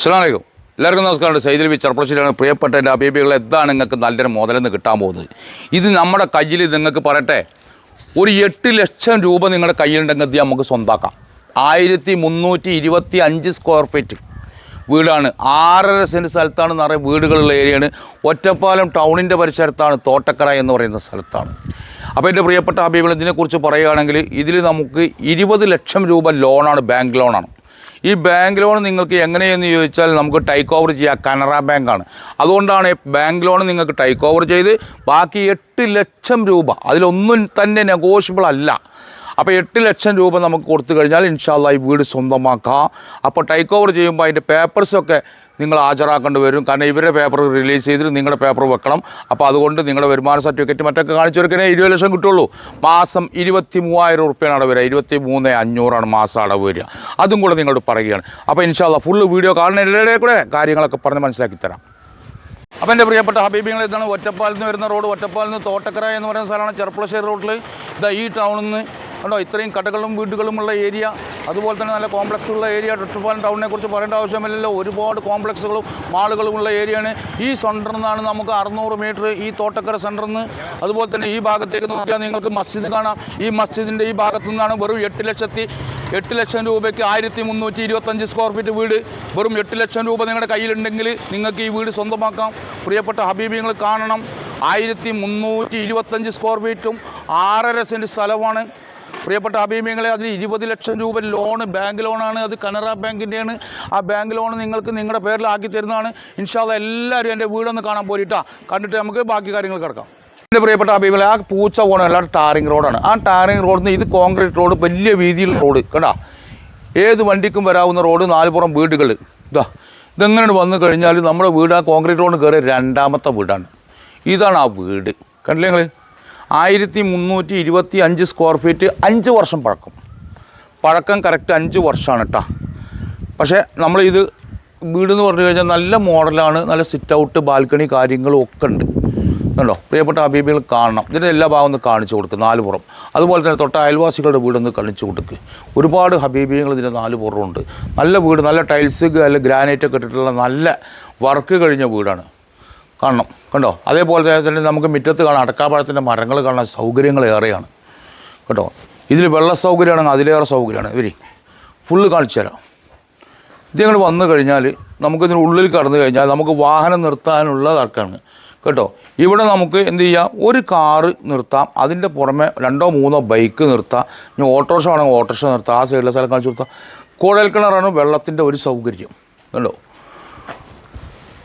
അസ്സലാമലൈക്കും. എല്ലാവർക്കും നമസ്കാരം. സൈദിൽ ബി ചെറുപ്പശ്ശേരിയാണ് പ്രിയപ്പെട്ട എന്റെ അബീബികൾ എന്താണ് നിങ്ങൾക്ക് നല്ലൊരു മുതലെന്ന് കിട്ടാൻ പോകുന്നത്? ഇത് നമ്മുടെ കയ്യിൽ നിങ്ങൾക്ക് പറയട്ടെ ഒരു എട്ട് ലക്ഷം രൂപ നിങ്ങളുടെ കയ്യിലുണ്ടെങ്കിൽ നമുക്ക് സ്വന്താക്കാം. ആയിരത്തി മുന്നൂറ്റി ഇരുപത്തി അഞ്ച് സ്ക്വയർ ഫീറ്റ് വീടാണ്. ആറര സെന്റ് സ്ഥലത്താണ് നിറയെ വീടുകളുള്ള ഏരിയയാണ്. ഒറ്റപ്പാലം ടൗണിന്റെ പരിസരത്താണ് തോട്ടക്കര എന്ന് പറയുന്ന സ്ഥലത്താണ്. അപ്പോൾ എന്റെ പ്രിയപ്പെട്ട അഭിപ്രായം ഇതിനെക്കുറിച്ച് പറയുകയാണെങ്കിൽ ഇതിൽ നമുക്ക് ഇരുപത് ലക്ഷം രൂപ ലോണാണ് ബാങ്ക് ലോണാണ് ഈ ബാങ്ക് ലോൺ നിങ്ങൾക്ക് എങ്ങനെയെന്ന് ചോദിച്ചാൽ നമുക്ക് ടൈക്ക് ഓവർ ചെയ്യാം. കനറ ബാങ്കാണ് അതുകൊണ്ടാണ് ബാങ്ക് ലോൺ നിങ്ങൾക്ക് ടൈക്ക് ഓവർ ചെയ്ത് ബാക്കി എട്ട് ലക്ഷം രൂപ. അതിലൊന്നും തന്നെ നെഗോഷ്യബിൾ അല്ല. അപ്പോൾ എട്ട് ലക്ഷം രൂപ നമുക്ക് കൊടുത്തു കഴിഞ്ഞാൽ ഇൻഷാല്ല ഈ വീട് സ്വന്തമാക്കാം. അപ്പോൾ ടൈക്ക് ഓവർ ചെയ്യുമ്പോൾ അതിന്റെ പേപ്പേഴ്സൊക്കെ നിങ്ങൾ ഹാജരാക്കേണ്ടി വരും. കാരണം ഇവരുടെ പേപ്പർ റിലീസ് ചെയ്തിട്ട് നിങ്ങളുടെ പേപ്പർ വെക്കണം. അപ്പോൾ അതുകൊണ്ട് നിങ്ങളുടെ വരുമാന സർട്ടിഫിക്കറ്റ് മറ്റൊക്കെ കാണിച്ചു കൊടുക്കണേ ഇരുപത് ലക്ഷം കിട്ടുള്ളൂ. മാസം ഇരുപത്തി മൂവായിരം റുപ്യാണ് അടവ് വരിക. ഇരുപത്തി മൂന്ന് അഞ്ഞൂറാണ് മാസം അടവ് വരിക. അതും കൂടെ നിങ്ങളോട് പറയുകയാണ്. അപ്പോൾ ഇൻഷാല്ല ഫുള്ള് വീഡിയോ കാണുന്ന എല്ലാവരുടെ കൂടെ കാര്യങ്ങളൊക്കെ പറഞ്ഞ് മനസ്സിലാക്കി തരാം. അപ്പോൾ എന്റെ പ്രിയപ്പെട്ട ഹബീബിങ്ങൾ ഇതാണ്. ഒറ്റപ്പാലിൽ നിന്ന് വരുന്ന റോഡ് ഒറ്റപ്പാലിൽ നിന്ന് തോട്ടക്കര എന്ന് പറയുന്ന സ്ഥലമാണ് ചെറുപ്പുളശ്ശേരി റോഡിൽ ഇതാ ഈ ടൗണിൽ നിന്ന് കണ്ടോ ഇത്രയും കടകളും വീടുകളുമുള്ള ഏരിയ അതുപോലെ തന്നെ നല്ല കോംപ്ലക്സ് ഉള്ള ഏരിയ ട്രിപ്പാലൻ ടൗണിനെ കുറിച്ച് പറയേണ്ട ആവശ്യമില്ലല്ലോ. ഒരുപാട് കോംപ്ലക്സുകളും മാളുകളും ഉള്ള ഏരിയയാണ്. ഈ സെന്ററിൽ നിന്നാണ് നമുക്ക് അറുന്നൂറ് മീറ്റർ ഈ തോട്ടക്കര സെന്ററിൽ നിന്ന് അതുപോലെ തന്നെ ഈ ഭാഗത്തേക്ക് നോക്കിയാൽ നിങ്ങൾക്ക് മസ്ജിദ് കാണാം. ഈ മസ്ജിദിന്റെ ഈ ഭാഗത്തു നിന്നാണ് വെറും എട്ട് ലക്ഷത്തി എട്ട് ലക്ഷം രൂപയ്ക്ക് ആയിരത്തി മുന്നൂറ്റി ഇരുപത്തഞ്ച് സ്ക്വയർ ഫീറ്റ് വീട്. വെറും എട്ട് ലക്ഷം രൂപ നിങ്ങളുടെ കയ്യിലുണ്ടെങ്കിൽ നിങ്ങൾക്ക് ഈ വീട് സ്വന്തമാക്കാം. പ്രിയപ്പെട്ട ഹബീബി നിങ്ങൾ കാണണം. ആയിരത്തി മുന്നൂറ്റി ഇരുപത്തഞ്ച് സ്ക്വയർ ഫീറ്റും ആറര സെന്റ് സ്ഥലമാണ് പ്രിയപ്പെട്ട അഭിമയങ്ങളെ അതിന് ഇരുപത് ലക്ഷം രൂപ ലോണ് ബാങ്ക് ലോണാണ്. അത് കനറ ബാങ്കിന്റെയാണ് ആ ബാങ്ക് ലോൺ നിങ്ങൾക്ക് നിങ്ങളുടെ പേരിലാക്കി തരുന്നതാണ്. ഇൻഷാല്ല എല്ലാവരും എന്റെ വീടൊന്ന് കാണാൻ പോയിട്ടാ കണ്ടിട്ട് നമുക്ക് ബാക്കി കാര്യങ്ങൾ കിടക്കാം. എന്റെ പ്രിയപ്പെട്ട അഭിമുഖങ്ങളെ ആ പൂച്ച പോകണം എല്ലാവരും ടാറിങ് റോഡാണ്. ആ ടാറിങ് റോഡിൽ നിന്ന് ഇത് കോൺക്രീറ്റ് റോഡ് വലിയ വീതിയിൽ റോഡ്. കണ്ടാ? ഏത് വണ്ടിക്കും വരാവുന്ന റോഡ് നാലുപുറം വീടുകൾ ഇതാ ഇതെങ്ങനെ വന്നു കഴിഞ്ഞാൽ നമ്മുടെ വീട് ആ കോൺക്രീറ്റ് റോഡ് കയറിയ രണ്ടാമത്തെ വീടാണ്. ഇതാണ് ആ വീട്. കണ്ടില്ലേ നിങ്ങൾ ആയിരത്തി മുന്നൂറ്റി ഇരുപത്തി അഞ്ച് സ്ക്വയർ ഫീറ്റ് അഞ്ച് വർഷം പഴക്കം. പഴക്കം കറക്റ്റ് അഞ്ച് വർഷമാണ് കേട്ടോ പക്ഷേ നമ്മളിത് വീട് എന്ന് പറഞ്ഞു കഴിഞ്ഞാൽ നല്ല മോഡലാണ് നല്ല സിറ്റ് ഔട്ട് ബാൽക്കണി കാര്യങ്ങളും ഒക്കെ ഉണ്ട്. കണ്ടോ? പ്രിയപ്പെട്ട അബീബികൾ കാണണം. ഇതിന്റെ എല്ലാ ഭാഗം ഒന്ന് കാണിച്ചു കൊടുക്കുക നാല് പുറം. അതുപോലെ തന്നെ തൊട്ട അയൽവാസികളുടെ വീടൊന്ന് കാണിച്ചു കൊടുക്കുക ഒരുപാട് ഹബീബികൾ ഇതിന്റെ നാല് പുറമുണ്ട് നല്ല വീട് നല്ല ടൈൽസ് അല്ല ഗ്രാനൈറ്റ് ഒക്കെ ഇട്ടിട്ടുള്ള നല്ല വർക്ക് കഴിഞ്ഞ വീടാണ്. കാണണം. കണ്ടോ? അതേപോലെ തന്നെ നമുക്ക് മുറ്റത്ത് കാണാം അടക്കാപ്പഴത്തിന്റെ മരങ്ങൾ കാണാൻ സൗകര്യങ്ങൾ ഏറെയാണ്. കേട്ടോ ഇതിൽ വെള്ള സൗകര്യമാണെങ്കിൽ അതിലേറെ സൗകര്യമാണ്. ഇവരി ഫുള്ള് കാണിച്ചു തരാം ഇത് ഞങ്ങൾ വന്നു കഴിഞ്ഞാൽ നമുക്കിതിന് ഉള്ളിൽ കടന്നു കഴിഞ്ഞാൽ നമുക്ക് വാഹനം നിർത്താനുള്ള തർക്കമാണ്. കേട്ടോ? ഇവിടെ നമുക്ക് എന്ത് ചെയ്യാം? ഒരു കാറ് നിർത്താം. അതിന്റെ പുറമെ രണ്ടോ മൂന്നോ ബൈക്ക് നിർത്താം. ഇനി ഓട്ടോറിക്ഷ വേണമെങ്കിൽ ഓട്ടോറിക്ഷ നിർത്താം. ആ സൈഡിലെ സ്ഥലം കാണിച്ചു കൊടുത്താം. കുഴൽ കിണറാണ് വെള്ളത്തിന്റെ ഒരു സൗകര്യം. കണ്ടോ?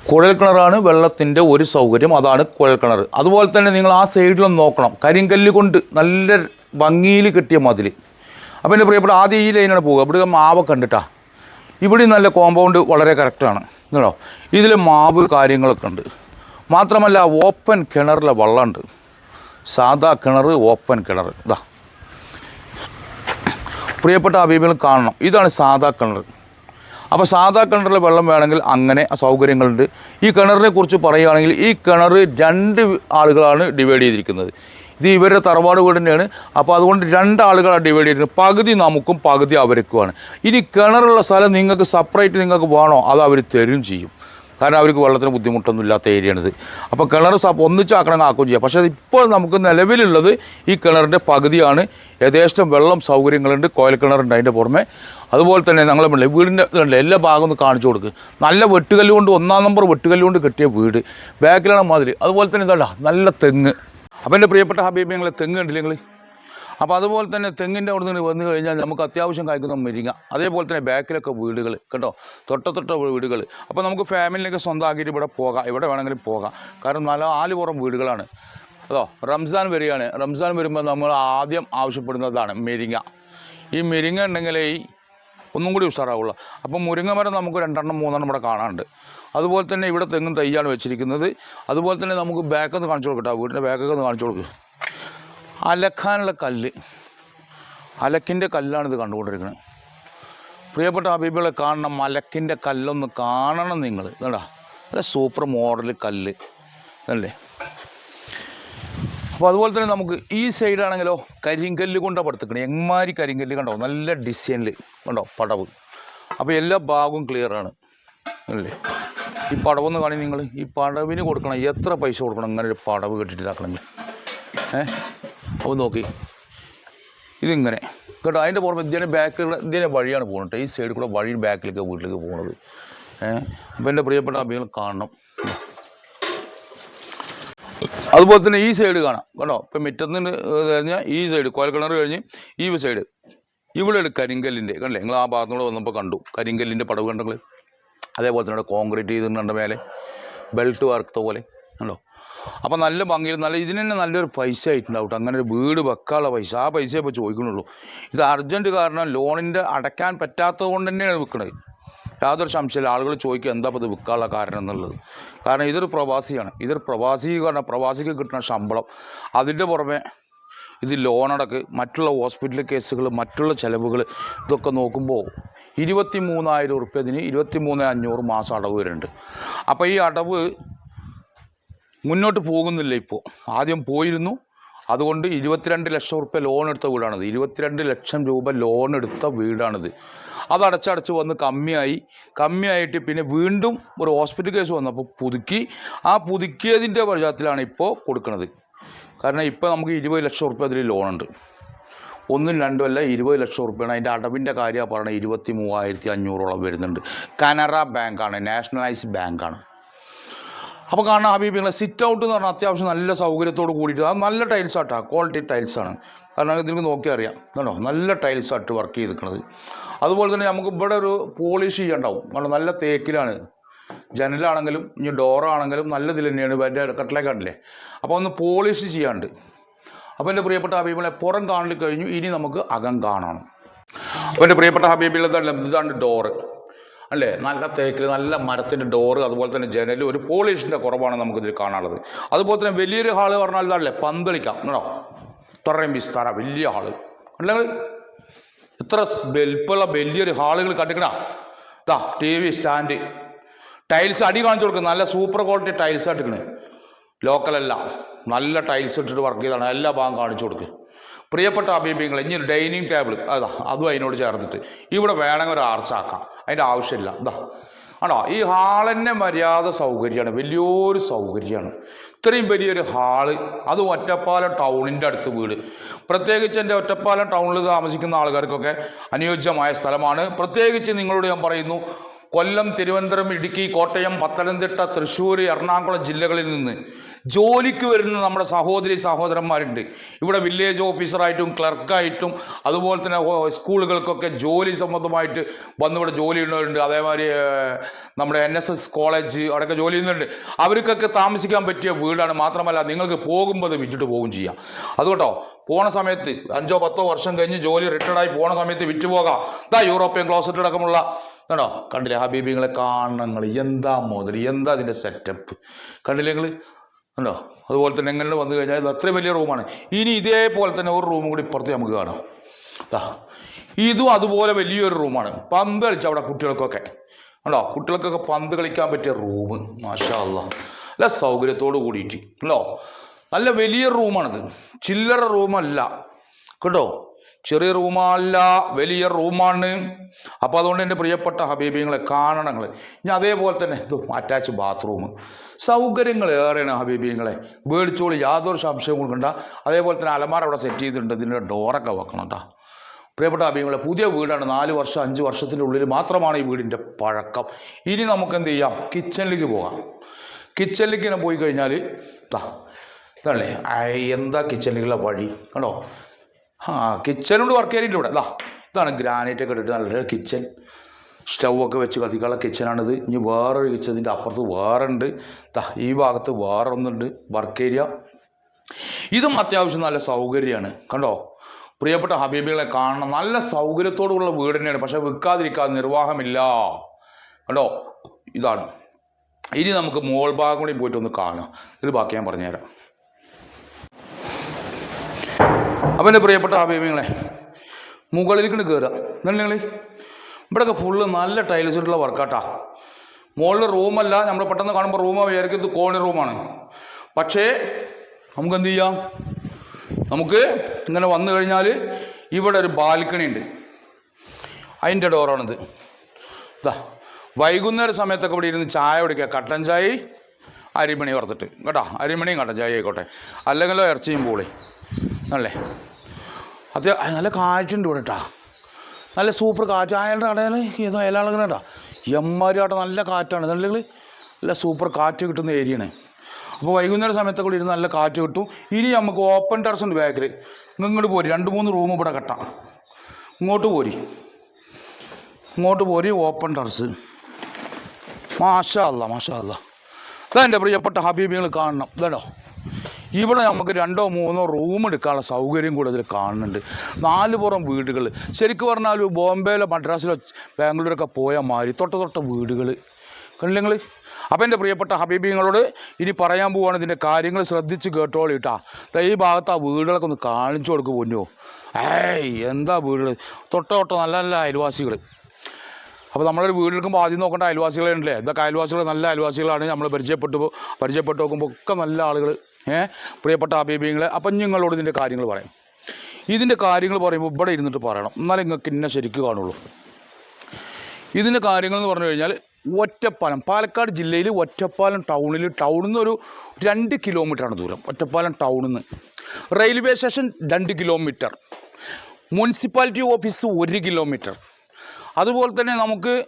കുഴൽ കിണറാണ് വെള്ളത്തിന്റെ ഒരു സൗകര്യം അതാണ് കുഴൽ കിണർ അതുപോലെ തന്നെ നിങ്ങൾ ആ സൈഡിലൊന്ന് നോക്കണം. കരിങ്കല്ല് കൊണ്ട് നല്ല ഭംഗിയിൽ കിട്ടിയ മതിൽ അപ്പോൾ എന്റെ പ്രിയപ്പെട്ട ആദ്യം ഈ ലൈനാണ് പോവുക. ഇവിടെ മാവ് കണ്ടിട്ടാ ഇവിടെ നല്ല കോമ്പൗണ്ട് വളരെ കറക്റ്റാണ് കേട്ടോ ഇതിൽ മാവ് കാര്യങ്ങളൊക്കെ ഉണ്ട്. മാത്രമല്ല ഓപ്പൺ കിണറിലെ വെള്ളമുണ്ട്. സാധാ കിണർ ഓപ്പൺ കിണർ. ഇതാ പ്രിയപ്പെട്ട അഭിമുഖം കാണണം. ഇതാണ് സാധാ കിണർ. അപ്പോൾ സാധാ കിണറിലെ വെള്ളം വേണമെങ്കിൽ അങ്ങനെ സൗകര്യങ്ങളുണ്ട്. ഈ കിണറിനെ കുറിച്ച് പറയുകയാണെങ്കിൽ ഈ കിണർ രണ്ട് ആളുകളാണ് ഡിവൈഡ് ചെയ്തിരിക്കുന്നത്. ഇത് ഇവരുടെ തറവാട് വീട് തന്നെയാണ്. അപ്പോൾ അതുകൊണ്ട് രണ്ടാളുകളാണ് ഡിവൈഡ് ചെയ്തിരിക്കുന്നത്. പകുതി നമുക്കും പകുതി അവർക്കുമാണ്. ഇനി കിണറുള്ള സ്ഥലം നിങ്ങൾക്ക് സെപ്പറേറ്റ് നിങ്ങൾക്ക് വേണോ അത് അവർ തരും ചെയ്യും. കാരണം അവർക്ക് വെള്ളത്തിന് ബുദ്ധിമുട്ടൊന്നും ഇല്ലാത്ത ഏരിയയാണിത്. അപ്പോൾ കിണർ സപ്പ് ഒന്നിച്ചാക്കണമെങ്കിൽ ആക്കുകയും ചെയ്യാം. പക്ഷേ ഇപ്പോൾ നമുക്ക് നിലവിലുള്ളത് ഈ കിണറിന്റെ പകുതിയാണ്. യഥേഷ്ടം വെള്ളം സൗകര്യങ്ങളുണ്ട്. കോയൽ കിണറുണ്ട് അതിന്റെ പുറമെ. അതുപോലെ തന്നെ ഞങ്ങളെ പറഞ്ഞില്ലേ വീടിന്റെ ഇതുണ്ട് എല്ലാ ഭാഗവും ഒന്ന് കാണിച്ചു കൊടുക്കുക നല്ല വെട്ടുകല്ല് കൊണ്ട് ഒന്നാം നമ്പർ വെട്ടുകല്ല് കൊണ്ട് കെട്ടിയ വീട്. ബാക്കിലാണ് മാതിരി. അതുപോലെ തന്നെ ഇതല്ല നല്ല തെങ്ങ്. അപ്പോൾ എന്റെ പ്രിയപ്പെട്ട ഹബീബ് നിങ്ങൾ തെങ്ങ് കണ്ടില്ലേ നിങ്ങൾ അപ്പോൾ അതുപോലെ തന്നെ തെങ്ങിന്റെ അവിടെ നിന്ന് വന്നു കഴിഞ്ഞാൽ നമുക്ക് അത്യാവശ്യം കായ്ക്കുന്ന മുരിങ്ങ അതേപോലെ തന്നെ ബാക്കിലൊക്കെ വീടുകൾ കേട്ടോ? തൊട്ട തൊട്ട വീടുകൾ അപ്പോൾ നമുക്ക് ഫാമിലിയൊക്കെ സ്വന്തമാക്കിയിട്ട് ഇവിടെ പോകാം. ഇവിടെ വേണമെങ്കിലും പോകാം. കാരണം നല്ല നാലുപുറം വീടുകളാണ്. അതോ റംസാൻ വരികയാണ് റംസാൻ വരുമ്പോൾ നമ്മൾ ആദ്യം ആവശ്യപ്പെടുന്നതാണ് മെരിങ്ങ. ഈ മെരിങ്ങ ഉണ്ടെങ്കിൽ ഒന്നും കൂടി ഉഷാറാവുള്ളൂ. അപ്പം മുരിങ്ങ മരം നമുക്ക് രണ്ടെണ്ണം മൂന്നെണ്ണം ഇവിടെ കാണാനുണ്ട്. അതുപോലെ തന്നെ ഇവിടെ തെങ്ങും തയ്യാണ് വെച്ചിരിക്കുന്നത്. അതുപോലെ തന്നെ നമുക്ക് ബാക്കൊന്ന് കാണിച്ചു കൊടുക്കട്ടോ. വീടിന്റെ ബാക്കൊക്കെ ഒന്ന് കാണിച്ചു കൊടുക്കും. അലക്കാനുള്ള കല്ല്. അലക്കിന്റെ കല്ലാണ് ഇത് കണ്ടുകൊണ്ടിരിക്കുന്നത്. പ്രിയപ്പെട്ട ഹബീബുകളെ കാണണം. അലക്കിന്റെ കല്ലൊന്ന് കാണണം നിങ്ങൾ. ഇതാ നല്ല സൂപ്പർ മോഡൽ കല്ല്. അല്ലേ അപ്പോൾ അതുപോലെ തന്നെ നമുക്ക് ഈ സൈഡാണെങ്കിലോ കരിങ്കല്ല് കൊണ്ടാണ് പടുത്തിക്കണേ. എങ്ങാരി കരിങ്കല്ല് കണ്ടോ? നല്ല ഡിസൈനിൽ കണ്ടോ? പടവ്. അപ്പോൾ എല്ലാ ഭാഗവും ക്ലിയറാണ് അല്ലേ? ഈ പടവെന്ന് കാണി നിങ്ങൾ ഈ പടവിന് കൊടുക്കണം എത്ര പൈസ കൊടുക്കണം? ഇങ്ങനെ ഒരു പടവ് കെട്ടിട്ട് ഇതാക്കണമെങ്കിൽ. ഏ? അപ്പോൾ നോക്കി. ഇതിങ്ങനെ. കേട്ടോ അതിന്റെ പുറമെ ഇതിന്റെ ബാക്കിൽ ഇതിന്റെ വഴിയാണ് പോകുന്നത് ഈ സൈഡിൽ കൂടെ വഴി ബാക്കിലേക്ക് വീട്ടിലേക്ക് പോകുന്നത് ഏഹ് അപ്പോൾ എന്റെ പ്രിയപ്പെട്ട അഭികൾ കാണണം. അതുപോലെ തന്നെ ഈ സൈഡ് കാണാം. കേട്ടോ ഇപ്പം മുറ്റത്തിന് കഴിഞ്ഞാൽ ഈ സൈഡ് കോയൽ കിണർ കഴിഞ്ഞ് ഈ സൈഡ് ഇവിടെ ഒരു കരിങ്കല്ലിന്റെ കണ്ടില്ലേ? നിങ്ങൾ ആ ഭാഗത്തുകൂടെ വന്നപ്പോൾ കണ്ടു. കരിങ്കല്ലിന്റെ പടവ് കണ്ടെങ്കിൽ അതേപോലെ തന്നെ കോൺക്രീറ്റ് ചെയ്തിട്ടുണ്ട് മേലെ. ബെൽറ്റ് വർക്കത്തെ പോലെ. കണ്ടോ? അപ്പോൾ നല്ല ഭംഗിയിൽ നല്ല ഇതിന് തന്നെ നല്ലൊരു പൈസ ആയിട്ടുണ്ടാവും ട്ടോ. അങ്ങനെ ഒരു വീട് വെക്കാനുള്ള പൈസ. ആ പൈസ ഇപ്പോൾ ചോദിക്കണുള്ളൂ ഇത് അർജന്റ് കാരണം ലോണിന്റെ അടയ്ക്കാൻ പറ്റാത്തത് കൊണ്ട് തന്നെയാണ് വിൽക്കുന്നത് യാതൊരു സംശയമില്ല. ആളുകൾ ചോദിക്കുക എന്താ ഇത് വിൽക്കാനുള്ള കാരണം എന്നുള്ളത്. കാരണം ഇതൊരു പ്രവാസിയാണ്. ഇതൊരു പ്രവാസി കാരണം പ്രവാസിക്ക് കിട്ടുന്ന ശമ്പളം. അതിന്റെ പുറമെ ഇത് ലോണടക്ക് മറ്റുള്ള ഹോസ്പിറ്റൽ കേസുകൾ മറ്റുള്ള ചിലവുകൾ ഇതൊക്കെ നോക്കുമ്പോൾ ഇരുപത്തി മൂന്നായിരം ഉറുപ്പ്യ ഇതിന് ഇരുപത്തി മൂന്ന് അഞ്ഞൂറ് മാസം അടവ് വരുന്നുണ്ട്. അപ്പോൾ ഈ അടവ് മുന്നോട്ട് പോകുന്നില്ല ഇപ്പോൾ. ആദ്യം പോയിരുന്നു. അതുകൊണ്ട് ഇരുപത്തിരണ്ട് ലക്ഷം റുപ്യ ലോൺ എടുത്ത വീടാണിത്. ഇരുപത്തിരണ്ട് ലക്ഷം രൂപ ലോൺ എടുത്ത വീടാണിത്. അത് അടച്ചടച്ച് വന്ന് കമ്മിയായി. കമ്മിയായിട്ട് പിന്നെ വീണ്ടും ഒരു ഹോസ്പിറ്റൽ കേസ് വന്നപ്പോൾ പുതുക്കി. ആ പുതുക്കിയതിന്റെ പശ്ചാത്തലമാണ് ഇപ്പോൾ കൊടുക്കുന്നത് കാരണം ഇപ്പോൾ നമുക്ക് ഇരുപത് ലക്ഷം റുപ്യ അതിൽ ലോണുണ്ട് ഒന്നും രണ്ടും അല്ല ഇരുപത് ലക്ഷം റുപ്യാണ് അതിന്റെ അടവിന്റെ കാര്യമാണ് പറയുന്നത് ഇരുപത്തി മൂവായിരത്തി അഞ്ഞൂറോളം വരുന്നുണ്ട്. കനറ ബാങ്കാണ് നാഷണലൈസ് ബാങ്കാണ്. അപ്പോൾ കാണാം ഹബീബിങ്ങളെ സിറ്റ് ഔട്ട് എന്ന് പറഞ്ഞാൽ അത്യാവശ്യം നല്ല സൗകര്യത്തോട് കൂടിയിട്ട് അത് നല്ല ടൈൽസ് ആട്ടാ ക്വാളിറ്റി ടൈൽസാണ് കാരണം ഇതിന് നോക്കി അറിയാം കണ്ടോ? നല്ല ടൈൽസ് ആയിട്ട് വർക്ക് ചെയ്തിരിക്കുന്നത് അതുപോലെ തന്നെ നമുക്ക് ഇവിടെ ഒരു പോളിഷ് ചെയ്യണ്ടാവും കാരണം നല്ല തേക്കിലാണ്. ജനലാണെങ്കിലും ഇനി ഡോറാണെങ്കിലും നല്ലതിൽ തന്നെയാണ് എന്റെ കട്ടിലേക്കാണല്ലേ അപ്പോൾ ഒന്ന് പോളിഷ് ചെയ്യാണ്ട്. അപ്പോൾ എന്റെ പ്രിയപ്പെട്ട ഹബീബിളെ പുറം കാണൽ കഴിഞ്ഞു ഇനി നമുക്ക് അകം കാണണം. അപ്പോൾ എന്റെ പ്രിയപ്പെട്ട ഹബീബികൾ ഇതാണ് ഡോറ് അല്ലേ? നല്ല തേക്കിൽ നല്ല മരത്തിന്റെ ഡോറ് അതുപോലെ തന്നെ ജനൽ ഒരു പോളിഷിന്റെ കുറവാണ് നമുക്കിതിൽ കാണാനുള്ളത്. അതുപോലെ തന്നെ വലിയൊരു ഹാൾ പറഞ്ഞാൽ ഇതാണല്ലേ പന്തളിക്കാം. കേട്ടോ ഇത്രയും വിസ്താര വലിയ ഹാൾ അല്ലെങ്കിൽ ഇത്ര വലിപ്പമുള്ള വലിയൊരു ഹാളുകൾ കണ്ടിക്കണ? ഇതാ ടി വി സ്റ്റാൻഡ് ടൈൽസ് അടി കാണിച്ചു കൊടുക്കും. നല്ല സൂപ്പർ ക്വാളിറ്റി ടൈൽസ് ഇട്ടിക്കണ് ലോക്കലല്ല നല്ല ടൈൽസ് ഇട്ടിട്ട് വർക്ക് ചെയ്താണ്. എല്ലാ ഭാഗം കാണിച്ചു കൊടുക്കുക പ്രിയപ്പെട്ട അഭിപ്രായങ്ങൾ ഇനി ഡൈനിങ് ടേബിൾ അതാ അതും അതിനോട് ചേർത്തിട്ട്. ഇവിടെ വേണമെങ്കിൽ ഒരു ആർച്ചാക്കാം അതിന്റെ ആവശ്യമില്ല. ഇതാ ആണോ? ഈ ഹാളന്നെ മര്യാദ സൗകര്യമാണ് വലിയൊരു സൗകര്യമാണ്. ഇത്രയും വലിയൊരു ഹാൾ അത് ഒറ്റപ്പാലം ടൗണിന്റെ അടുത്ത് വീട്. പ്രത്യേകിച്ച് എന്റെ ഒറ്റപ്പാലം ടൗണിൽ താമസിക്കുന്ന ആൾക്കാർക്കൊക്കെ അനുയോജ്യമായ സ്ഥലമാണ്. പ്രത്യേകിച്ച് നിങ്ങളോട് ഞാൻ പറയുന്നു കൊല്ലം തിരുവനന്തപുരം ഇടുക്കി കോട്ടയം പത്തനംതിട്ട തൃശ്ശൂർ എറണാകുളം ജില്ലകളിൽ നിന്ന് ജോലിക്ക് വരുന്ന നമ്മുടെ സഹോദരി സഹോദരന്മാരുണ്ട്. ഇവിടെ വില്ലേജ് ഓഫീസറായിട്ടും ക്ലർക്കായിട്ടും അതുപോലെ തന്നെ സ്കൂളുകൾക്കൊക്കെ ജോലി സംബന്ധമായിട്ട് വന്നിവിടെ ജോലി ചെയ്യുന്നവരുണ്ട്. അതേമാതിരി നമ്മുടെ എൻ എസ് എസ് കോളേജ് അവിടെയൊക്കെ ജോലി ചെയ്യുന്നുണ്ട് അവർക്കൊക്കെ താമസിക്കാൻ പറ്റിയ വീടാണ്. മാത്രമല്ല നിങ്ങൾക്ക് പോകുമ്പോൾ അത് വിറ്റിട്ട് പോകും ചെയ്യാം. അതുകൊണ്ടോ പോണ സമയത്ത് അഞ്ചോ പത്തോ വർഷം കഴിഞ്ഞ് ജോലി റിട്ടയർഡായി പോണ സമയത്ത് വിറ്റ് പോകാം. ഇതാ യൂറോപ്യൻ ക്ലോസറ്റ് അടക്കമുള്ള കണ്ടോ? കണ്ടില്ലേ? ഹബീബിങ്ങളെ കാണങ്ങൾ എന്താ മോതിരി? എന്താ അതിന്റെ സെറ്റപ്പ് കണ്ടില്ലേ നിങ്ങൾ കണ്ടോ? അതുപോലെ തന്നെ എങ്ങനെ വന്നു കഴിഞ്ഞാൽ ഇത് അത്രയും വലിയ റൂമാണ് ഇനി ഇതേപോലെ തന്നെ ഒരു റൂം കൂടി ഇപ്പുറത്ത് നമുക്ക് കാണാം. ഇതും അതുപോലെ വലിയൊരു റൂമാണ് പന്ത് കളിച്ച അവിടെ കുട്ടികൾക്കൊക്കെ. കണ്ടോ? കുട്ടികൾക്കൊക്കെ പന്ത് കളിക്കാൻ പറ്റിയ റൂം മാഷാ അല്ല നല്ല സൗകര്യത്തോട് കൂടിയിട്ട്. ഉണ്ടോ നല്ല വലിയ റൂമാണിത് ചില്ലറ റൂമല്ല കേട്ടോ ചെറിയ റൂമല്ല വലിയ റൂമാണ്. അപ്പോൾ അതുകൊണ്ട് എന്റെ പ്രിയപ്പെട്ട ഹബീബിങ്ങളെ കാണണങ്ങൾ ഇനി അതേപോലെ തന്നെ ഇത് അറ്റാച്ച് ബാത്റൂം സൗകര്യങ്ങൾ ഏറെയാണ് ഹബീബിങ്ങളെ. മേടിച്ചോളി യാതൊരു സംശയവും കൊടുക്കണ്ട. അതേപോലെ തന്നെ അലമാര അവിടെ സെറ്റ് ചെയ്തിട്ടുണ്ട്. ഇതിന്റെ ഡോറൊക്കെ വെക്കണം കേട്ടോ പ്രിയപ്പെട്ട അഭിങ്ങളെ പുതിയ വീടാണ്. നാല് വർഷം അഞ്ച് വർഷത്തിന്റെ ഉള്ളിൽ മാത്രമാണ് ഈ വീടിന്റെ പഴക്കം. ഇനി നമുക്ക് എന്ത് ചെയ്യാം? കിച്ചണിലേക്ക് പോകാം. കിച്ചണിലേക്ക് ഇങ്ങനെ പോയി കഴിഞ്ഞാൽ ഇതാ എന്താ കിച്ചണിലേക്കുള്ള വഴി? കണ്ടോ? ആ കിച്ചനോട് വർക്ക് ചെയ്തിട്ടുണ്ട് ഇവിടെ. ദാ ഇതാണ് ഗ്രാനൈറ്റ് ഒക്കെ ഇട്ടിട്ട് നല്ല കിച്ചൻ സ്റ്റൗ ഒക്കെ വെച്ച് കത്തിക്കാനുള്ള കിച്ചനാണിത് ഇനി വേറൊരു കിച്ചതിന്റെ അപ്പുറത്ത് വേറെ ഉണ്ട്. ദാ ഈ ഭാഗത്ത് വേറെ ഒന്നുണ്ട്. വർക്ക് ഏരിയ ഇതും അത്യാവശ്യം നല്ല സൗകര്യമാണ്. കണ്ടോ? പ്രിയപ്പെട്ട ഹബീബികളെ കാണണം. നല്ല സൗകര്യത്തോടുള്ള വീട് തന്നെയാണ് പക്ഷെ വിൽക്കാതിരിക്കാൻ നിർവാഹമില്ല. കണ്ടോ? ഇതാണ്. ഇനി നമുക്ക് മോൾ ഭാഗം കൂടി പോയിട്ട് ഒന്ന് കാണാം. ഇത് ബാക്കി ഞാൻ പറഞ്ഞുതരാം. അപ്പം പ്രിയപ്പെട്ട ഹബീബികളെ മുകളിലേക്ക് കയറുക എന്താണ് നിങ്ങൾ ഇവിടെയൊക്കെ ഫുള്ള് നല്ല ടൈൽസ് ഇട്ടുള്ള വർക്കാട്ടാ മുകളിൽ റൂമല്ല നമ്മൾ പെട്ടെന്ന് കാണുമ്പോൾ റൂമ വിചാരിക്കുന്നത് കോണി റൂമാണ് പക്ഷേ നമുക്ക് എന്ത് ചെയ്യാം? നമുക്ക് ഇങ്ങനെ വന്നു കഴിഞ്ഞാൽ ഇവിടെ ഒരു ബാൽക്കണി ഉണ്ട്. അതിന്റെ ഡോറാണിത് ഇതാ വൈകുന്നേര സമയത്തൊക്കെ ഇവിടെ ഇരുന്ന് ചായ കുടിക്കുക. കട്ടൻ ചായ അരിമണി വറുത്തിട്ട്. കേട്ടോ? അരിമണിയും കട്ടൻ ചായ ആയിക്കോട്ടെ. അല്ലെങ്കിലോ ഇറച്ചിയും പൂളി അല്ലേ? അത് നല്ല കാറ്റുണ്ട് ഇവിടെ കേട്ടോ നല്ല സൂപ്പർ കാറ്റ് അയാളുടെ കടയിൽ ഏതോ അയാളെ കേട്ടോ എമ്മാരി ആട്ടെ നല്ല കാറ്റാണ്. അല്ലെങ്കിൽ നല്ല സൂപ്പർ കാറ്റ് കിട്ടുന്ന ഏരിയയാണ് അപ്പോൾ വൈകുന്നേര സമയത്തൊക്കെ കൂടി ഇരുന്ന് നല്ല കാറ്റ് കിട്ടും. ഇനി നമുക്ക് ഓപ്പൺ ടെറസ് ഉണ്ട് ബാക്കിൽ ഇങ്ങോട്ട് പോരി. രണ്ട് മൂന്ന് റൂം ഇവിടെ കെട്ടാം. ഇങ്ങോട്ട് പോരി. ഇങ്ങോട്ട് പോരി ഓപ്പൺ ടെറസ് മാഷാ അല്ല മാഷാ അല്ല ഇതാ എന്റെ പ്രിയപ്പെട്ട ഹബീബികൾ കാണണം. ഇതാണോ ഇവിടെ നമുക്ക് രണ്ടോ മൂന്നോ റൂം എടുക്കാനുള്ള സൗകര്യം കൂടെ അതിൽ കാണുന്നുണ്ട്. നാല് പുറം വീടുകൾ ശരിക്കും പറഞ്ഞാൽ ബോംബെയിലോ മദ്രാസിലോ ബാംഗ്ലൂരൊക്കെ പോയ മാതിരി തൊട്ട തൊട്ട വീടുകൾ കണ്ടില്ല നിങ്ങൾ അപ്പം എന്റെ പ്രിയപ്പെട്ട ഹബീബിങ്ങളോട് ഇനി പറയാൻ പോവുകയാണ് ഇതിന്റെ കാര്യങ്ങൾ ശ്രദ്ധിച്ച് കേട്ടോളിട്ടാ ഈ ഭാഗത്ത് ആ വീടുകളൊക്കെ ഒന്ന് കാണിച്ചു കൊടുക്ക് പൊന്നോ. ഏയ് എന്താ വീടുകൾ തൊട്ട തൊട്ട നല്ല നല്ല അയൽവാസികൾ അപ്പോൾ നമ്മളൊരു വീട് എടുക്കുമ്പോൾ ആദ്യം നോക്കേണ്ട അയൽവാസികളെ ഉണ്ടല്ലേ ഇതൊക്കെ അയൽവാസികൾ നല്ല അയൽവാസികളാണ്. നമ്മൾ പരിചയപ്പെട്ടു പരിചയപ്പെട്ട് നോക്കുമ്പോൾ ഒക്കെ നല്ല ആളുകൾ ഏഹ് പ്രിയപ്പെട്ട അഭിപ്രായങ്ങളെ അപ്പം നിങ്ങളോട് ഇതിന്റെ കാര്യങ്ങൾ പറയാം. ഇതിന്റെ കാര്യങ്ങൾ പറയുമ്പോൾ ഇവിടെ ഇരുന്നിട്ട് പറയണം. എന്നാലേ നിങ്ങൾക്ക് ഇന്നെ ശരിക്ക് കാണുള്ളൂ. ഇതിന്റെ കാര്യങ്ങൾ എന്ന് പറഞ്ഞു കഴിഞ്ഞാൽ ഒറ്റപ്പാലം പാലക്കാട് ജില്ലയിൽ ഒറ്റപ്പാലം ടൗണിൽ ടൗണിൽ നിന്ന് ഒരു രണ്ട് കിലോമീറ്ററാണ് ദൂരം. ഒറ്റപ്പാലം ടൗണിൽ നിന്ന് റെയിൽവേ സ്റ്റേഷൻ രണ്ട് കിലോമീറ്റർ മുനിസിപ്പാലിറ്റി ഓഫീസ് ഒരു കിലോമീറ്റർ അതുപോലെ തന്നെ നമുക്ക്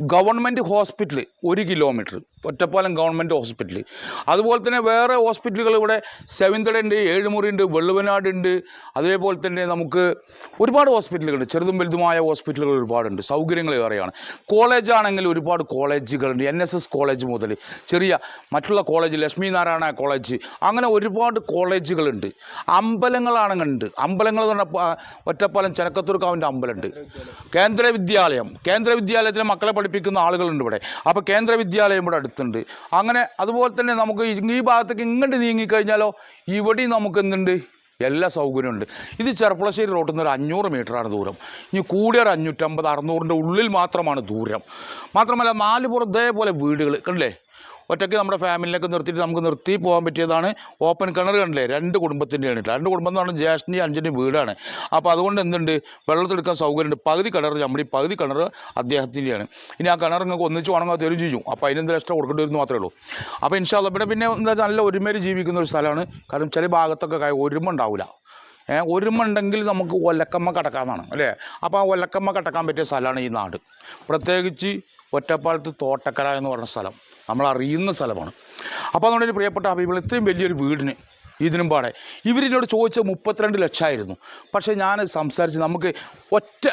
ഗവൺമെന്റ് ഹോസ്പിറ്റൽ ഒരു കിലോമീറ്റർ ഒറ്റപ്പാലം ഗവൺമെന്റ് ഹോസ്പിറ്റൽ അതുപോലെ തന്നെ വേറെ ഹോസ്പിറ്റലുകൾ ഇവിടെ സെവൻതട ഉണ്ട് ഏഴുമുറി ഉണ്ട് വെള്ളുവനാട് ഉണ്ട് അതേപോലെ തന്നെ നമുക്ക് ഒരുപാട് ഹോസ്പിറ്റലുകളുണ്ട് ചെറുതും വലുതുമായ ഹോസ്പിറ്റലുകൾ ഒരുപാടുണ്ട്. സൗകര്യങ്ങൾ ഏറെയാണ്. കോളേജ് ആണെങ്കിൽ ഒരുപാട് കോളേജുകളുണ്ട്. എൻ എസ് എസ് കോളേജ് മുതൽ ചെറിയ മറ്റുള്ള കോളേജ് ലക്ഷ്മി നാരായണ കോളേജ് അങ്ങനെ ഒരുപാട് കോളേജുകളുണ്ട്. അമ്പലങ്ങളാണെങ്കിലുണ്ട് അമ്പലങ്ങൾ എന്ന് പറഞ്ഞാൽ ഒറ്റപ്പാലം ചെനക്കത്തൂർക്കാവിന്റെ അമ്പലമുണ്ട്. കേന്ദ്ര വിദ്യാലയം. കേന്ദ്ര വിദ്യാലയത്തിലെ മക്കളെ പഠിപ്പിക്കുന്ന ആളുകളുണ്ട് ഇവിടെ. അപ്പോൾ കേന്ദ്ര വിദ്യാലയം ഇവിടെ അടുത്തുണ്ട് അങ്ങനെ അതുപോലെ തന്നെ നമുക്ക് ഈ- ഭാഗത്തേക്ക് ഇങ്ങോട്ട് നീങ്ങിക്കഴിഞ്ഞാലോ ഇവിടെയും നമുക്ക് എന്തുണ്ട്? എല്ലാ സൗകര്യമുണ്ട് ഇത് ചെർപ്പളശ്ശേരി റോട്ടിൽ നിന്ന് ഒരു അഞ്ഞൂറ് മീറ്ററാണ് ദൂരം. ഇനി കൂടിയ ഒരു അഞ്ഞൂറ്റമ്പത് അറുന്നൂറിന്റെ ഉള്ളിൽ മാത്രമാണ് ദൂരം. മാത്രമല്ല നാല് പുറം ഇതേപോലെ വീടുകൾ കണ്ടില്ലേ? ഒറ്റയ്ക്ക് നമ്മുടെ ഫാമിലിനൊക്കെ നിർത്തിയിട്ട് നമുക്ക് നിർത്തി പോകാൻ പറ്റിയതാണ് ഓപ്പൺ കിണർ കണ്ടില്ലേ? രണ്ട് കുടുംബത്തിന്റെയാണ് രണ്ട് കുടുംബം എന്ന് പറഞ്ഞാൽ ജ്യേഷ്ഠന്റെയും അഞ്ചിന്റെയും വീടാണ്. അപ്പോൾ അതുകൊണ്ട് എന്തുണ്ട്? വെള്ളത്തെടുക്കാൻ സൗകര്യമുണ്ട്. പകുതി കിണർ നമ്മുടെ ഈ പകുതി കിണർ അദ്ദേഹത്തിന്റെയാണ്. ഇനി ആ കിണർ നിങ്ങൾക്ക് ഒന്നിച്ച് വേണമെങ്കിൽ തരും ചെയ്യും. അപ്പോൾ അതിനെന്ത് എക്സ്ട്രാ കൊടുക്കേണ്ടി വരുന്നു മാത്രമേ ഉള്ളൂ. അപ്പോൾ ഇൻഷാല്ല പിന്നെ പിന്നെ എന്താ നല്ല ഒരുമയിൽ ജീവിക്കുന്ന ഒരു സ്ഥലമാണ്. കാരണം ചില ഭാഗത്തൊക്കെ കായ ഒരുമ ഉണ്ടാവില്ല. ഒരുമ ഉണ്ടെങ്കിൽ നമുക്ക് ഒലക്കമ്മ കടക്കാമെന്നാണ് അല്ലേ? അപ്പോൾ ആ ഒലക്കമ്മ കടക്കാൻ പറ്റിയ സ്ഥലമാണ് ഈ നാട്. പ്രത്യേകിച്ച് ഒറ്റപ്പാലത്ത് തോട്ടക്കര എന്ന് പറഞ്ഞ സ്ഥലം. നമ്മൾ അറിയുന്ന സ്ഥലമാണ്. അപ്പോൾ അതുകൊണ്ട് എന്റെ പ്രിയപ്പെട്ട അഭിപ്രായം ഇത്രയും വലിയൊരു വീടിന് ഇതിനും പാടെ. ഇവരിനോട് ചോദിച്ച മുപ്പത്തിരണ്ട് ലക്ഷമായിരുന്നു. പക്ഷേ ഞാൻ സംസാരിച്ച് നമുക്ക് ഒറ്റ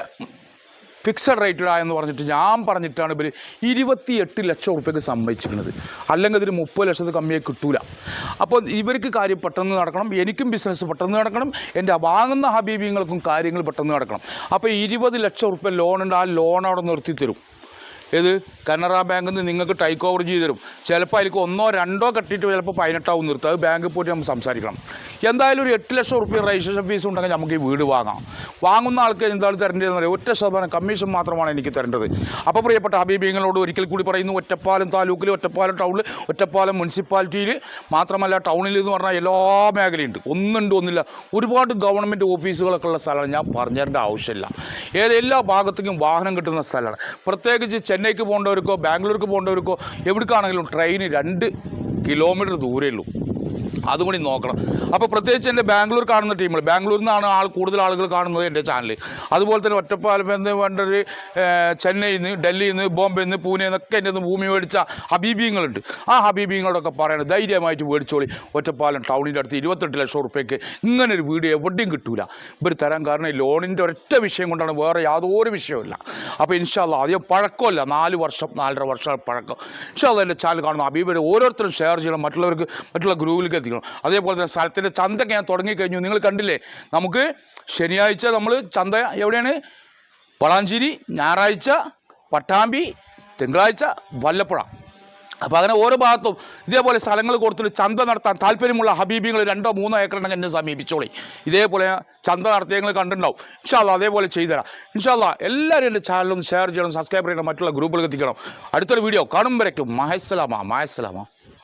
ഫിക്സഡ് റേറ്റഡ് ആയെന്ന് പറഞ്ഞിട്ട് ഞാൻ പറഞ്ഞിട്ടാണ് ഇവർ ഇരുപത്തിയെട്ട് ലക്ഷം ഉറുപ്പ്യക്ക് സമ്മതിച്ചിരിക്കുന്നത്. അല്ലെങ്കിൽ ഇതിന് മുപ്പത് ലക്ഷത്തിൽ കമ്മിയെ കിട്ടൂല. അപ്പോൾ ഇവർക്ക് കാര്യം പെട്ടെന്ന് നടക്കണം. എനിക്കും ബിസിനസ് പെട്ടെന്ന് നടക്കണം. എന്റെ വാങ്ങുന്ന ഹബീബിങ്ങൾക്കും കാര്യങ്ങൾ പെട്ടെന്ന് നടക്കണം. അപ്പോൾ ഇരുപത് ലക്ഷം ഉറുപ്പ്യ ലോണുണ്ട് ആ ലോൺ അവിടെ നിർത്തി തരും ഏത്? കനറ ബാങ്കിൽ നിന്ന് നിങ്ങൾക്ക് ടൈക്ക് ഓവർ ചെയ്ത് തരും ചിലപ്പോൾ അതിലേക്ക് ഒന്നോ രണ്ടോ കെട്ടിയിട്ട് ചിലപ്പോൾ പതിനെട്ടാവും നിർത്തുക അത് ബാങ്കിൽ പോയിട്ട് നമുക്ക് സംസാരിക്കണം. എന്തായാലും ഒരു എട്ട് ലക്ഷം റുപ്യ രജിസ്ട്രേഷൻ ഫീസ് ഉണ്ടെങ്കിൽ നമുക്ക് ഈ വീട് വാങ്ങാം. വാങ്ങുന്ന ആൾക്ക് എന്താണ് തരേണ്ടതെന്ന് പറയാം ഒറ്റ ശതമാനം കമ്മീഷൻ മാത്രമാണ് എനിക്ക് തരേണ്ടത്. അപ്പോൾ പ്രിയപ്പെട്ട ഹബീബിങ്ങളോട് ഒരിക്കൽ കൂടി പറയുന്നു ഒറ്റപ്പാലം താലൂക്കിൽ ഒറ്റപ്പാലം ടൗണിൽ ഒറ്റപ്പാലം മുനിസിപ്പാലിറ്റിയിൽ മാത്രമല്ല ടൗണിൽ എന്ന് പറഞ്ഞാൽ എല്ലാ മേഖലയുണ്ട്. ഒന്നുണ്ട് ഒന്നില്ല. ഒരുപാട് ഗവൺമെന്റ് ഓഫീസുകളൊക്കെ ഉള്ള സ്ഥലമാണ്. ഞാൻ പറഞ്ഞു തരേണ്ട ആവശ്യമില്ല. ഏത് എല്ലാ ഭാഗത്തേക്കും വാഹനം കിട്ടുന്ന സ്ഥലമാണ്. പ്രത്യേകിച്ച് ചെന്നൈക്ക് പോകേണ്ടവർക്കോ ബാംഗ്ലൂർക്ക് പോകേണ്ടവർക്കോ എവിടേക്കാണെങ്കിലും ട്രെയിന് രണ്ട് കിലോമീറ്റർ ദൂരമേ ഉള്ളൂ അതും കൂടി നോക്കണം. അപ്പോൾ പ്രത്യേകിച്ച് എന്റെ ബാംഗ്ലൂർ കാണുന്ന ടീമുകൾ ബാംഗ്ലൂരിൽ നിന്നാണ് ആൾ കൂടുതൽ ആളുകൾ കാണുന്നത് എന്റെ ചാനൽ അതുപോലെ തന്നെ ഒറ്റപ്പാലം എന്ന് വേണ്ടൊരു ചെന്നൈയിൽ നിന്ന് ഡൽഹിയിൽ നിന്ന് ബോംബെയിൽ നിന്ന് പൂനെ എന്നൊക്കെ എന്റെ നിന്ന് ഭൂമി മേടിച്ച ഹബീബിങ്ങളുണ്ട് ആ ഹബീബിങ്ങളോടൊക്കെ പറയുന്നത് ധൈര്യമായിട്ട് മേടിച്ചോളി. ഒറ്റപ്പാലം ടൗണിന്റെ അടുത്ത് ഇരുപത്തെട്ട് ലക്ഷം റുപ്യക്ക് ഇങ്ങനെ ഒരു വീട് എവിടെയും കിട്ടൂല. ഇവർ തരാൻ കാരണം ഈ ലോണിന്റെ ഒരൊറ്റ വിഷയം കൊണ്ടാണ് വേറെ യാതൊരു വിഷയമില്ല അപ്പോൾ ഇൻഷാല്ല അധികം പഴക്കമല്ല. നാല് വർഷം നാലര വർഷം പഴക്കം. ഇൻഷാല്ല എന്റെ ചാനൽ കാണുന്ന ഹബീബിയുടെ ഓരോരുത്തരും ഷെയർ ചെയ്യണം. മറ്റുള്ളവർക്ക് മറ്റുള്ള ഗ്രൂപ്പിലേക്ക് എത്തിക്കണം. അതേപോലെ തന്നെ സ്ഥലത്തിന്റെ ചന്തയൊക്കെ ഞാൻ തുടങ്ങിക്കഴിഞ്ഞു. നിങ്ങൾ കണ്ടില്ലേ? നമുക്ക് ശനിയാഴ്ച നമ്മൾ ചന്ത എവിടെയാണ്? വളാഞ്ചേരി ഞായറാഴ്ച പട്ടാമ്പി തിങ്കളാഴ്ച വല്ലപ്പുഴ. അപ്പോൾ അങ്ങനെ ഓരോ ഭാഗത്തും ഇതേപോലെ സ്ഥലങ്ങൾ കൊടുത്തിട്ട് ചന്ത നടത്താൻ താല്പര്യമുള്ള ഹബീബികൾ രണ്ടോ മൂന്നോ ഏക്കർ ഉണ്ടെങ്കിൽ എന്നെ സമീപിച്ചോളി. ഇതേപോലെ ചന്ത നടത്തിയ നിങ്ങൾ കണ്ടിട്ടുണ്ടാവും. ഇൻഷാല്ല അതേപോലെ ചെയ്തുതരാം. ഇൻഷാല്ല എല്ലാവരും എന്റെ ചാനലൊന്ന് ഷെയർ ചെയ്യണം സബ്സ്ക്രൈബ് ചെയ്യണം മറ്റുള്ള ഗ്രൂപ്പുകൾ എത്തിക്കണം. അടുത്തൊരു വീഡിയോ കാണുമ്പോഴേക്കും മഹസ്സലാമ മഹസ്സലാമ